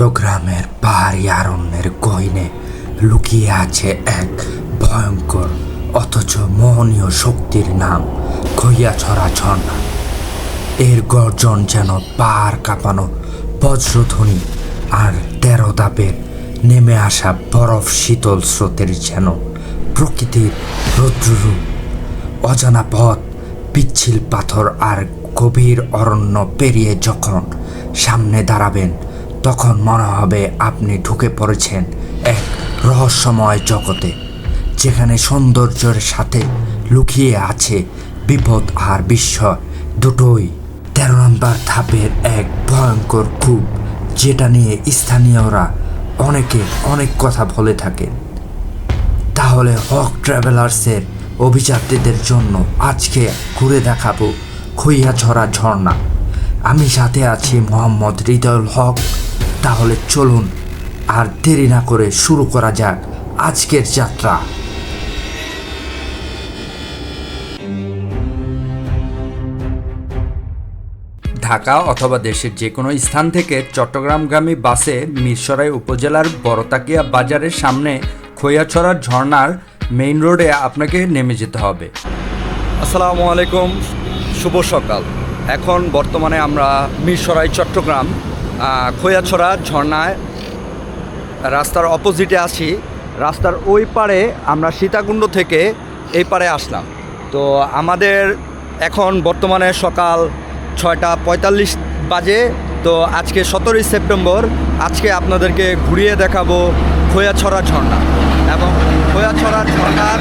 চট্টগ্রামের পাহাড়ি আরণ্যের গহিনে লুকিয়ে আছে এক ভয়ঙ্কর, অথচ মোহনীয় শক্তির নাম খইয়াছড়া ঝর্ণা। এর গর্জন যেন পাহাড় কাঁপানো বজ্রধ্বনি আর তেরো দাপের নেমে আসা বরফ শীতল স্রোতের যেন প্রকৃতির রৌদ্ররূপ। অজানা পথ, পিচ্ছিল পাথর আর গভীর অরণ্য পেরিয়ে যখন সামনে দাঁড়াবেন তখন মনে হবে আপনি ঢুকে পড়েছেন এক রহস্যময় জগতে, যেখানে সৌন্দর্যের সাথে লুকিয়ে আছে বিপদ আর বিস্ময় দুটোই। তেরো নম্বর ধাপের এক ভয়ঙ্কর কূপ, যেটা নিয়ে স্থানীয়রা অনেকে অনেক কথা বলে থাকেন। তাহলে হক ট্রাভেলার্সের অভিযাত্রীদের জন্য আজকে ঘুরে দেখাবো খইয়াছড়া ঝর্ণা। আমি সাথে আছি মোহাম্মদ হৃদয়ুল হক। তাহলে চলুন আর দেরি না করে শুরু করা যাক আজকের যাত্রা। ঢাকা অথবা দেশের যে কোনো স্থান থেকে চট্টগ্রামগামী বাসে মিরসরাই উপজেলার বড়তাকিয়া বাজারের সামনে খৈয়াছড়া ঝর্ণার মেইন রোডে আপনাকে নেমে যেতে হবে। আসসালামু আলাইকুম শুভ সকাল। এখন বর্তমানে আমরা মিরসরাই চট্টগ্রাম খৈয়াছড়া, ঝর্ণায়, রাস্তার অপোজিটে আসি রাস্তার ওই পারে আমরা সীতাকুণ্ড থেকে এই পারে আসলাম। তো আমাদের এখন বর্তমানে সকাল ছয়টা পঁয়তাল্লিশ বাজে। তো আজকে সতেরোই সেপ্টেম্বর, আজকে আপনাদেরকে ঘুরিয়ে দেখাবো খোয়াছড়া ঝর্ণা এবং খোয়াছড়া ঝর্ণার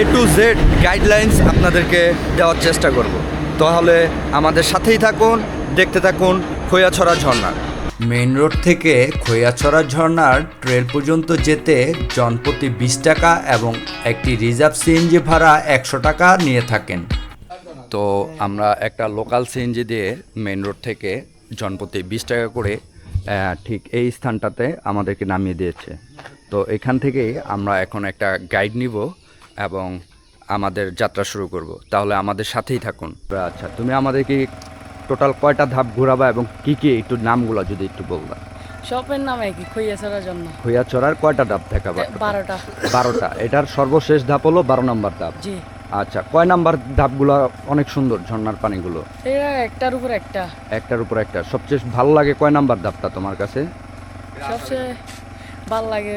এ টু জেড গাইডলাইন্স আপনাদেরকে দেওয়ার চেষ্টা করব। তাহলে আমাদের সাথেই থাকুন, দেখতে থাকুন খৈয়াছড়া ঝর্ণা মেইন রোড থেকে খৈয়াছড়া ঝর্ণার ট্রেল পর্যন্ত যেতে জনপ্রতি বিশ টাকা এবং একটি রিজার্ভ সিএনজি ভাড়া একশো টাকা নিয়ে থাকেন। তো আমরা একটা লোকাল সিএনজি দিয়ে মেইন রোড থেকে জনপ্রতি বিশ টাকা করে ঠিক এই স্থানটাতে আমাদেরকে নামিয়ে দিয়েছে। তো এখান থেকেই আমরা এখন একটা গাইড নিব এবং আমাদের যাত্রা শুরু করব। তাহলে আমাদের সাথেই থাকুন। আচ্ছা তুমি আমাদেরকে টোটাল কয়টা ধাপ ঘোরাবা এবং কি কি একটু নামগুলো যদি একটু বলবা? শপের নাম একই খইয়া ছাড়ার জন্য। হইয়া চড়ার কয়টা ধাপ দেখাবা? বারোটা। বারোটা। এটার সর্বশেষ ধাপ হলো বারো নম্বর ধাপ। জি। আচ্ছা কয় নাম্বার ধাপগুলো অনেক সুন্দর ঝর্ণার পানিগুলো? এটা একটার উপর একটা। একটার উপর একটা। সবচেয়ে ভালো লাগে কয় নাম্বার ধাপটা তোমার কাছে? সবচেয়ে ভালো লাগে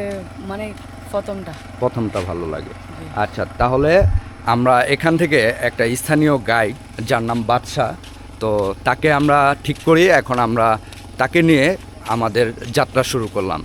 মানে প্রথমটা। প্রথমটা ভালো লাগে। আচ্ছা তাহলে আমরা এখান থেকে একটা স্থানীয় গাইড যার নাম বাদশাহ। তো তাকে আমরা ঠিক করি এখন আমরা তাকে নিয়ে আমাদের যাত্রা শুরু করলাম।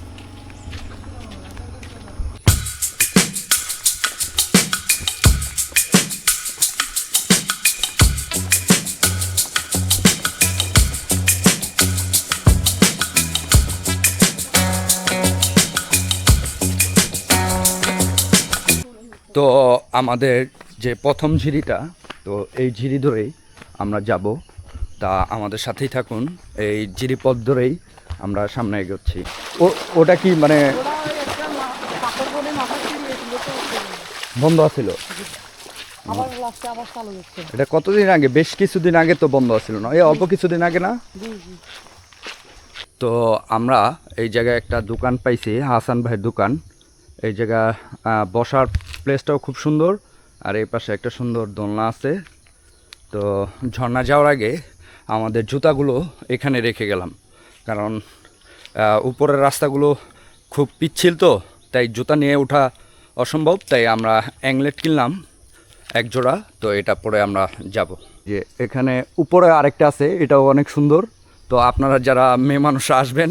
তো আমাদের যে প্রথম ঝিরিটা, তো এই ঝিরি ধরেই আমরা যাব তা আমাদের সাথেই থাকুন। এই ঝিরি পথ ধরেই আমরা সামনে এগোচ্ছি। ও ওটা কি মানে বন্ধ আছিল? হচ্ছে। এটা কতদিন আগে? বেশ কিছুদিন আগে তো বন্ধ আছিল না? এই অল্প কিছুদিন আগে না? তো আমরা এই জায়গায় একটা দোকান পাইছি হাসান ভাইয়ের দোকান। এই জায়গা বসার প্লেসটাও খুব সুন্দর। আর এই পাশে একটা সুন্দর দোলনা আছে। তো ঝর্ণা যাওয়ার আগে আমাদের জুতাগুলো এখানে রেখে গেলাম। কারণ উপরের রাস্তাগুলো খুব পিচ্ছিল তো, তাই জুতা নিয়ে ওঠা অসম্ভব, তাই আমরা অ্যাংলেট কিনলাম এক জোড়া, তো এটা পরে আমরা যাব। যে এখানে উপরে আরেকটা আছে, এটাও অনেক সুন্দর। তো আপনারা যারা মেয়ে মানুষ আসবেন,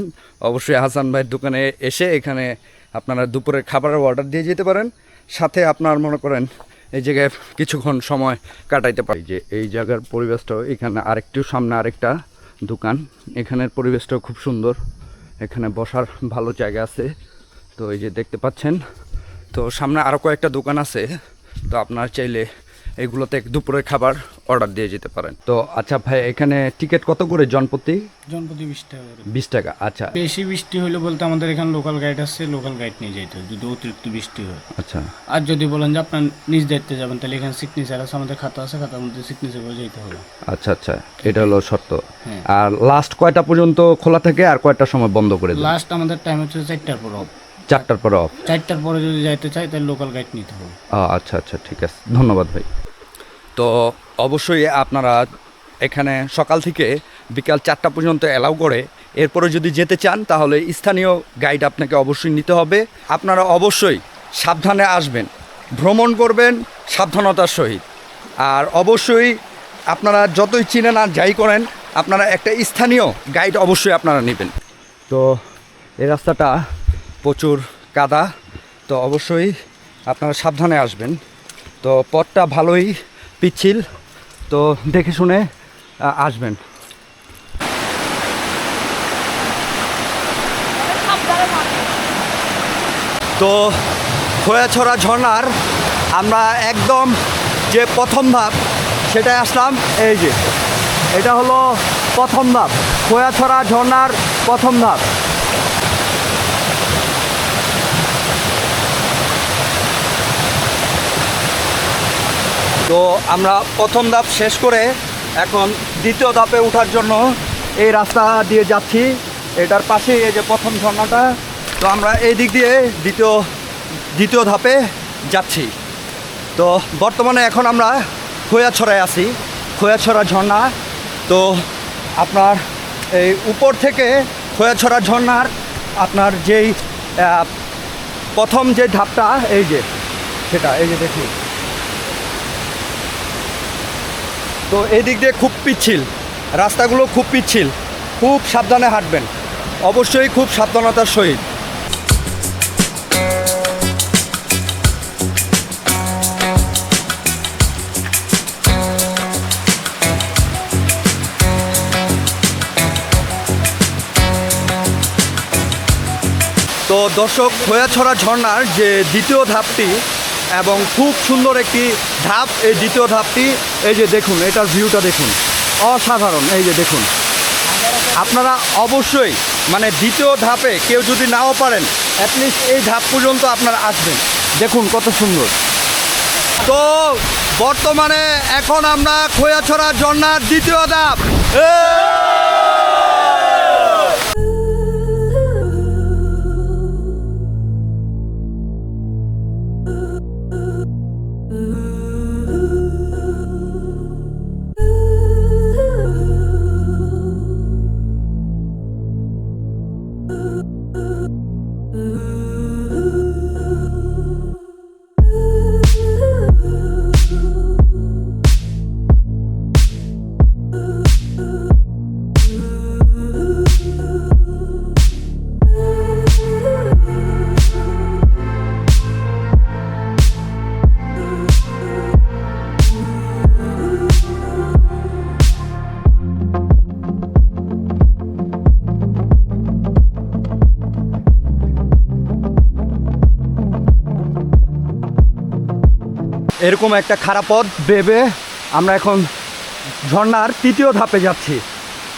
অবশ্যই হাসান ভাইয়ের দোকানে এসে এখানে আপনারা দুপুরের খাবারের অর্ডার দিয়ে যেতে পারেন। সাথে আপনার মনে করেন এই জায়গায় কিছুক্ষণ সময় কাটাইতে পারি। যে এই জায়গার পরিবেশটাও এখানে আরেকটু সামনে আরেকটা দোকান। এখানের পরিবেশটাও খুব সুন্দর। এখানে বসার ভালো জায়গা আছে। তো এই যে দেখতে পাচ্ছেন, তো সামনে আরও কয়েকটা দোকান আছে। তো আপনার চাইলে এগুলোতে দুপুরের খাবার অর্ডার দিয়ে যেতে পারেন। তো আচ্ছা ভাই এখানে টিকিট কত করে জনপ্রতি? জনপ্রতি বিশ টাকা বিশ টাকা আচ্ছা। বেশি বৃষ্টি হলে বলতে আমাদের এখানে লোকাল গাইড আছে লোকাল গাইড নিয়ে যেতে হয় যদি অতিরিক্ত বৃষ্টি হয়। আচ্ছা। আর যদি বলেন যে আপনার নিজ দায়িত্বে যাবেন তাহলে এখানে সিগনেচার আছে আমাদের খাতা আছে খাতার মধ্যে সিগনেচার করে যেতে হবে। আচ্ছা আচ্ছা এটা হলো শর্ত। হ্যাঁ। আর লাস্ট কয়টা পর্যন্ত খোলা থাকে আর কয়টার সময় বন্ধ করে দেয় লাস্ট আমাদের টাইম হচ্ছে চারটার পর অফ চারটার পরে অফ চারটার পরে যদি যাইতে চাই তাহলে লোকাল গাইড নিতে হবে। আচ্ছা আচ্ছা ঠিক আছে। ধন্যবাদ ভাই। তো অবশ্যই আপনারা এখানে সকাল থেকে বিকাল চারটা পর্যন্ত অ্যালাউ করে। এরপরে যদি যেতে চান, তাহলে স্থানীয় গাইড আপনাকে অবশ্যই নিতে হবে। আপনারা অবশ্যই সাবধানে আসবেন, ভ্রমণ করবেন সাবধানতার সহিত। আর অবশ্যই আপনারা যতই চিনেন আর যাই করেন, আপনারা একটা স্থানীয় গাইড অবশ্যই আপনারা নেবেন। তো এই রাস্তাটা প্রচুর কাদা, তো অবশ্যই আপনারা সাবধানে আসবেন। তো পথটা ভালোই পিচ্ছিল, তো দেখে শুনে আসবেন। তো খোয়াছড়া ঝর্ণার, আমরা একদম যে প্রথম ধাপ সেটাই আসলাম, এই যে। এটা হলো প্রথম ধাপ খোয়াছড়া ঝর্ণার প্রথম ধাপ। তো আমরা প্রথম ধাপ শেষ করে এখন দ্বিতীয় ধাপে ওঠার জন্য এই রাস্তা দিয়ে যাচ্ছি। এটার পাশেই এই যে প্রথম ঝর্ণাটা, তো আমরা এই দিক দিয়ে দ্বিতীয় দ্বিতীয় ধাপে যাচ্ছি। তো বর্তমানে এখন আমরা খোয়াছড়ায় আছি, খোয়াছড়া ঝর্ণা। তো আপনার এই উপর থেকে খোয়াছড়া ঝর্ণার আপনার যেই প্রথম যে ধাপটা, এই যে, সেটা, এই যে দেখি। তো এই দিক দিয়ে খুব পিচ্ছিল। রাস্তাগুলো খুব পিচ্ছিল। খুব সাবধানে হাঁটবেন। অবশ্যই খুব সাবধানতার সহিত। তো দর্শক, খোয়াছড়া ঝর্ণার যে দ্বিতীয় ধাপটি এবং খুব সুন্দর একটি ধাপ, এই দ্বিতীয় ধাপটি। এই যে দেখুন, এটার ভিউটা দেখুন। অসাধারণ, এই যে দেখুন। আপনারা অবশ্যই মানে দ্বিতীয় ধাপে কেউ যদি নাও পারেন অ্যাটলিস্ট এই ধাপ পর্যন্ত আপনারা আসবেন। দেখুন কত সুন্দর। তো, বর্তমানে এখন আমরা খোয়াছড়া ঝর্ণার দ্বিতীয় ধাপ। এরকম একটা খারাপ পথ বেবে আমরা এখন ঝর্নার তৃতীয় ধাপে যাচ্ছি।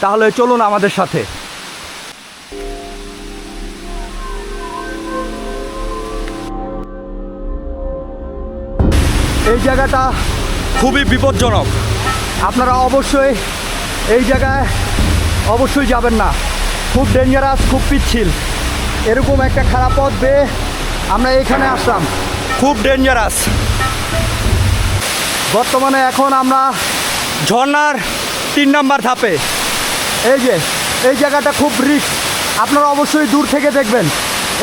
তাহলে চলুন আমাদের সাথে। এই জায়গাটা খুবই বিপজ্জনক। আপনারা অবশ্যই এই জায়গায় অবশ্যই যাবেন না। খুব ডেঞ্জারাস খুব পিচ্ছিল। এরকম একটা খারাপ পথ বেয়ে আমরা এখানে আসলাম। খুব ডেঞ্জারাস বর্তমানে এখন আমরা ঝর্নার তিন নাম্বার ধাপে। এই যে, এই জায়গাটা খুব রিস্ক আপনারা অবশ্যই দূর থেকে দেখবেন।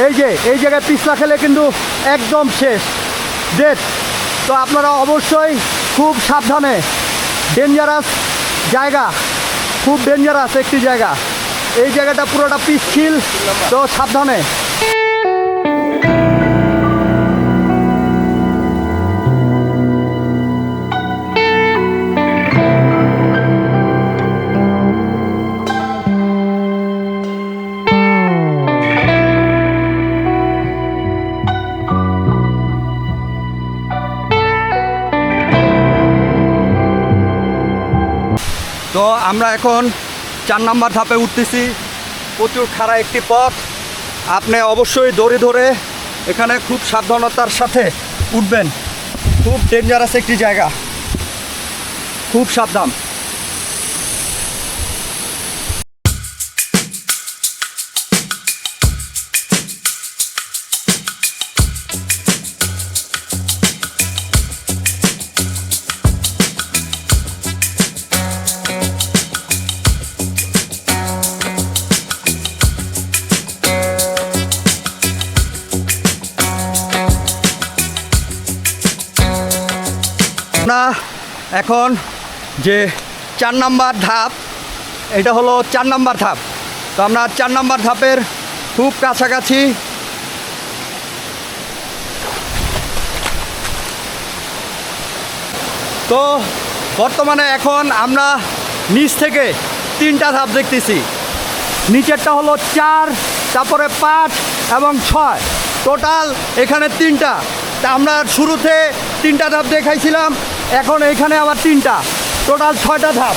এই যে, এই জায়গায় পিছলা খেলে কিন্তু একদম শেষ। ডেট তো আপনারা অবশ্যই খুব সাবধানে ডেঞ্জারাস জায়গা, খুব ডেঞ্জারাস একটি জায়গা। এই জায়গাটা পুরোটা পিচ্ছিল তো সাবধানে। আমরা এখন চার নাম্বার ধাপে উঠতেছি। প্রচুর খাড়া একটি পথ। আপনি অবশ্যই দড়ি ধরে এখানে খুব সাবধানতার সাথে উঠবেন। খুব ডেঞ্জারাস একটি জায়গা। খুব সাবধান। এখন যে চার নাম্বার ধাপ, এটা হলো চার নাম্বার ধাপ। তো আমরা চার নাম্বার ধাপের খুব কাছাকাছি তো বর্তমানে এখন আমরা নিচ থেকে তিনটা ধাপ দেখতেছি। নিচেরটা হলো চার, তারপরে পাঁচ এবং ছয়। টোটাল এখানে তিনটা। তা আমরা শুরুতে তিনটা ধাপ দেখাইছিলাম। এখন এইখানে আবার তিনটা। টোটাল ছয়টা ধাপ।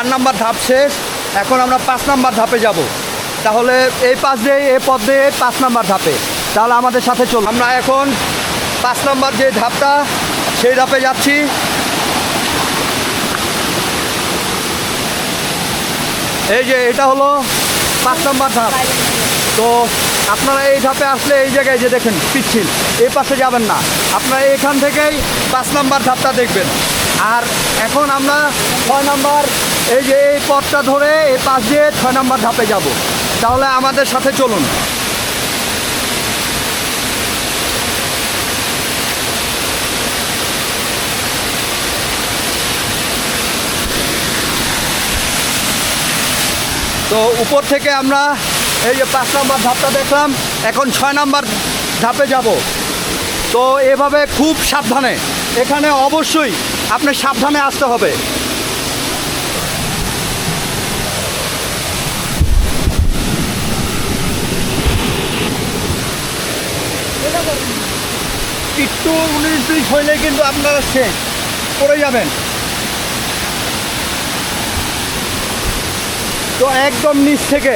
চার নাম্বার ধাপ শেষ, এখন আমরা পাঁচ নাম্বার ধাপে যাব। তাহলে এই পাশ দিয়ে এই পথ দিয়ে পাঁচ নাম্বার ধাপে। তাহলে আমাদের সাথে চল আমরা এখন পাঁচ নাম্বার যে ধাপটা, সেই ধাপে যাচ্ছি। এই যে, এটা হলো পাঁচ নাম্বার ধাপ। তো আপনারা এই ধাপে আসলে এই জায়গায় যে দেখেন পিচ্ছিল, এই পাশে যাবেন না। আপনারা এখান থেকেই পাঁচ নাম্বার ধাপটা দেখবেন। আর এখন আমরা ছয় নাম্বার, এই যে এই পথটা ধরে এই পাশ দিয়ে ছয় নাম্বার ধাপে যাব। তাহলে আমাদের সাথে চলুন। তো উপর থেকে আমরা এই যে পাঁচ নাম্বার ধাপটা দেখলাম, এখন ছয় নাম্বার ধাপে যাব। তো এভাবে খুব সাবধানে। এখানে অবশ্যই আপনি সাবধানে আসতে হবে। একটু উনিশ বিশ হইলে কিন্তু আপনারা শেষ। পড়ে যাবেন। তো একদম নিচ থেকে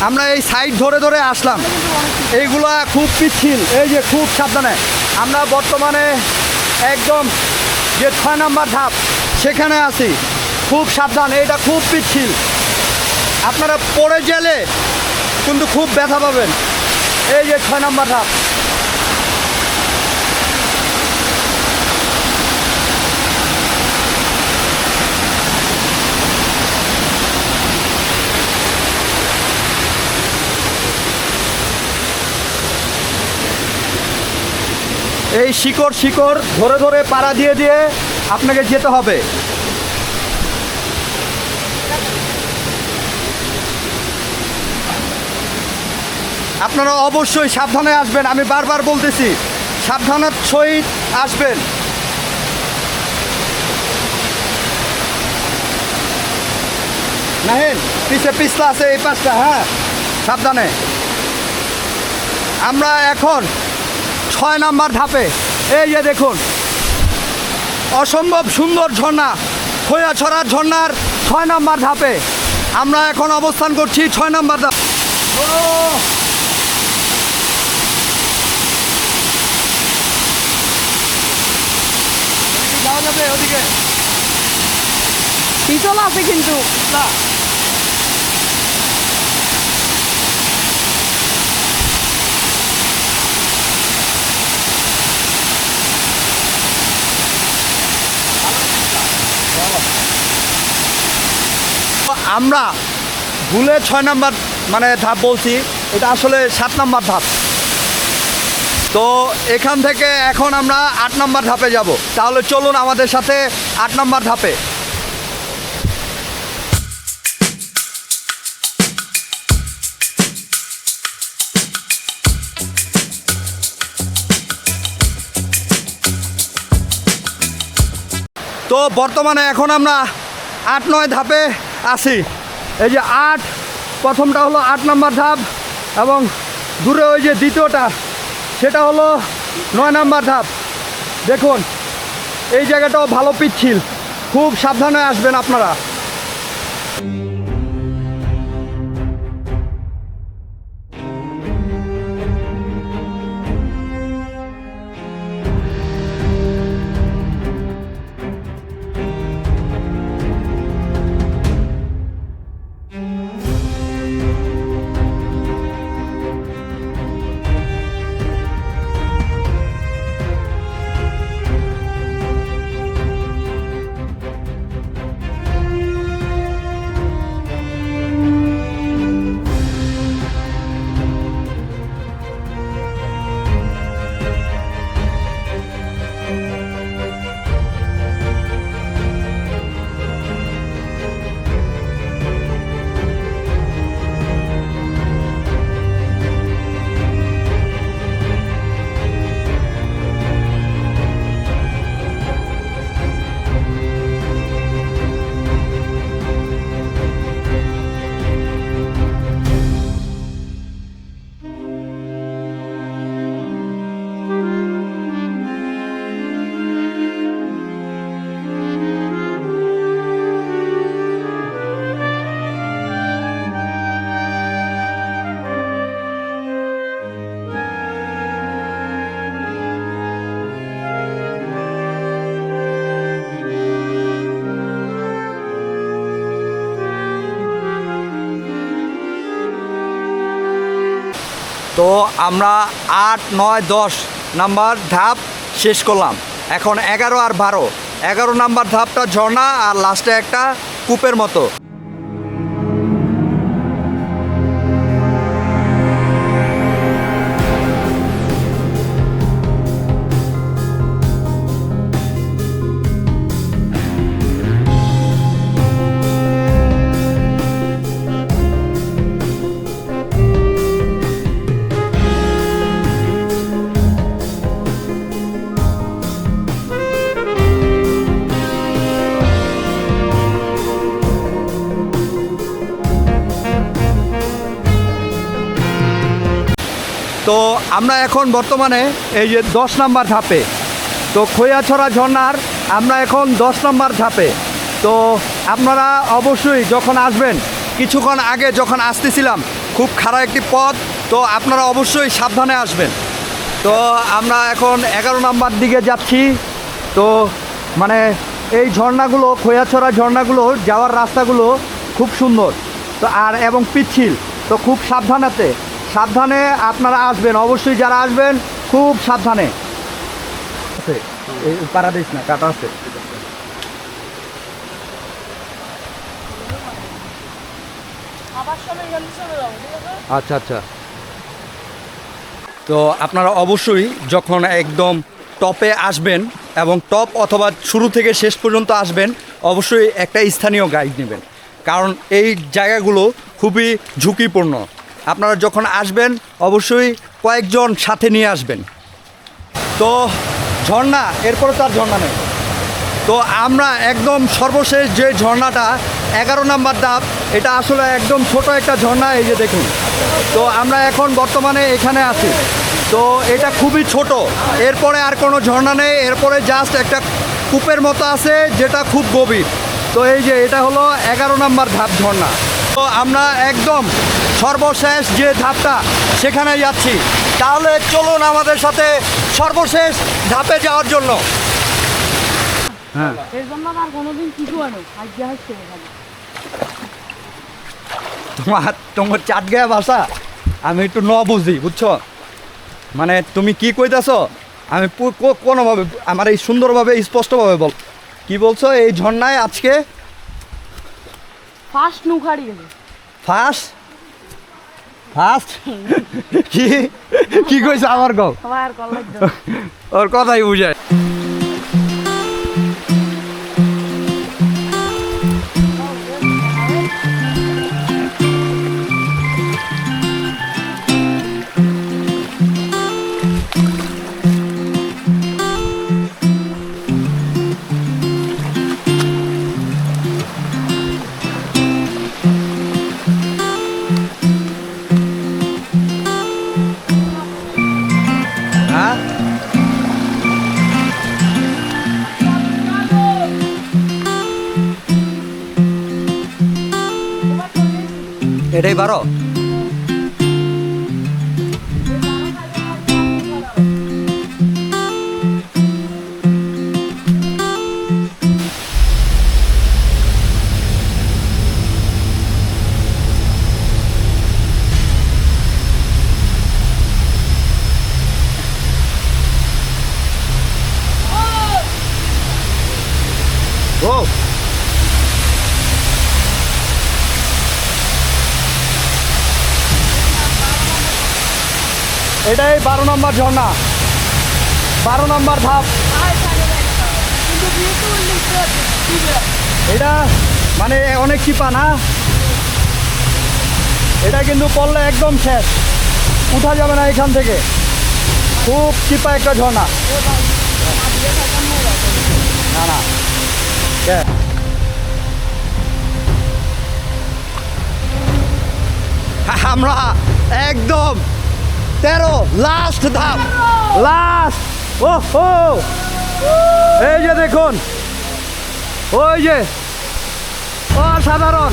আমরা এই সাইড ধরে ধরে আসলাম। এইগুলা খুব পিচ্ছিল। এই যে খুব সাবধানে। আমরা বর্তমানে একদম যে ছয় নম্বর ধাপ, সেখানে আছি। খুব সাবধান, এটা খুব পিচ্ছিল। আপনারা পড়ে গেলে কিন্তু খুব ব্যথা পাবেন। এই যে ছয় নম্বর ধাপ। এই শিকড় শিকড় ধরে ধরে পাড়া দিয়ে দিয়ে আপনাকে যেতে হবে। আপনারা অবশ্যই সাবধানে আসবেন, আমি বারবার বলতেছি সাবধানের সহিত আসবেন। নাহেন, পিছে পিছলা আছে এই পাশটা হ্যাঁ সাবধানে। আমরা এখন ছয় নাম্বার ধাপে। এই যে দেখুন অসম্ভব সুন্দর ঝর্ণা খোয়াছড়া ঝর্ণার ছয় নাম্বার ধাপে। আমরা এখন অবস্থান করছি ছয় নাম্বার ধাপ। যাওয়া যাবে ওদিকে। পিছল আছে কিন্তু। না। আমরা ভুলে ছয় নাম্বার মানে ধাপ বলছি, এটা আসলে সাত নাম্বার ধাপ। তো এখান থেকে এখন আমরা আট নাম্বার ধাপে যাব। তাহলে চলুন আমাদের সাথে আট নাম্বার ধাপে। তো বর্তমানে এখন আমরা আট, নয় ধাপে আছি এই যে আট, প্রথমটা হলো আট নাম্বার ধাপ এবং দূরে ওই যে দ্বিতীয়টা, সেটা হলো নয় নাম্বার ধাপ। দেখুন, এই জায়গাটাও ভালো পিচ্ছিল। খুব সাবধানে আসবেন আপনারা। তো আমরা আট, নয়, দশ নাম্বার ধাপ শেষ করলাম। এখন এগারো আর বারো। এগারো নাম্বার ধাপটা ঝর্ণা আর লাস্টে একটা কূপের মতো। আমরা এখন বর্তমানে এই যে দশ নাম্বার ধাপে। তো খৈয়াছড়া ঝর্ণার আমরা এখন দশ নাম্বার ধাপে। তো আপনারা অবশ্যই যখন আসবেন, কিছুক্ষণ আগে যখন আসতেছিলাম, খুব খারাপ একটি পথ, তো আপনারা অবশ্যই সাবধানে আসবেন। তো আমরা এখন এগারো নাম্বার দিকে যাচ্ছি। তো মানে এই ঝর্ণাগুলো, খৈয়াছড়া ঝর্ণাগুলো যাওয়ার রাস্তাগুলো খুব সুন্দর। তো আর এবং পিচ্ছিল, তো খুব সাবধানাতে সাবধানে আপনারা আসবেন, অবশ্যই যারা আসবেন, খুব সাবধানে। আছে না, কাটা আছে। আচ্ছা আচ্ছা। তো আপনারা অবশ্যই যখন একদম টপে আসবেন এবং টপ অথবা শুরু থেকে শেষ পর্যন্ত আসবেন, অবশ্যই একটা স্থানীয় গাইড নেবেন। কারণ এই জায়গাগুলো খুবই ঝুঁকিপূর্ণ। আপনারা যখন আসবেন, অবশ্যই কয়েকজন সাথে নিয়ে আসবেন। তো ঝর্ণা, এরপরে তো আর ঝর্ণা নেই। তো আমরা একদম সর্বশেষ যে ঝর্ণাটা, এগারো নাম্বার ধাপ, এটা আসলে একদম ছোট একটা ঝর্ণা, এই যে দেখুন। তো আমরা এখন বর্তমানে এখানে আছি। তো এটা খুবই ছোট। এরপরে আর কোনো ঝর্ণা নেই। এরপরে জাস্ট একটা কূপের মতো আছে, যেটা খুব গভীর। তো এই যে, এটা হলো এগারো নাম্বার ধাপ ঝর্ণা। তো আমরা একদম সর্বশেষ যে ধাপটা সেখানে যাচ্ছি। তাহলে চলুন আমাদের সাথে সর্বশেষ ধাপে যাওয়ার জন্য। হ্যাঁ। তোমার তোমার চাটগায়া ভাষা আমি একটু ন বুঝি বুঝছ? মানে তুমি কি কইতাছ? আমি কোনোভাবে আমার এই সুন্দরভাবে স্পষ্টভাবে বল। কি বলছো এই ঝর্ণায় আজকে? ফার্স্ট নুখাড়ি ফার্স্ট ফার্স্ট কি? কি কইছে আমার গো আমার লাগছে ওর কথাই বুঝায়। এটাই বারো? এটাই বারো নম্বর ঝর্ণা। বারো নম্বর ধাপ। এটা মানে অনেক চিপা না? এটা কিন্তু পড়লে একদম শেষ। উঠা যাবে না এখান থেকে। খুব চিপা একটা ঝর্ণা। না না। আমরা একদম তেরো লাস্ট ধাপ। লাস্ট ও হো এই যে দেখুন। ওই যে। অসাধারণ।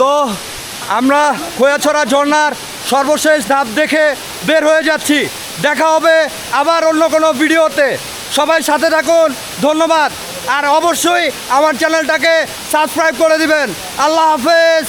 তো আমরা খোয়াছড়া ঝর্নার সর্বশেষ ধাপ দেখে বের হয়ে যাচ্ছি। দেখা হবে আবার অন্য কোনো ভিডিওতে। সবাই সাথে থাকুন। ধন্যবাদ। আর অবশ্যই আমার চ্যানেলটাকে সাবস্ক্রাইব করে দিবেন। আল্লাহ হাফেজ।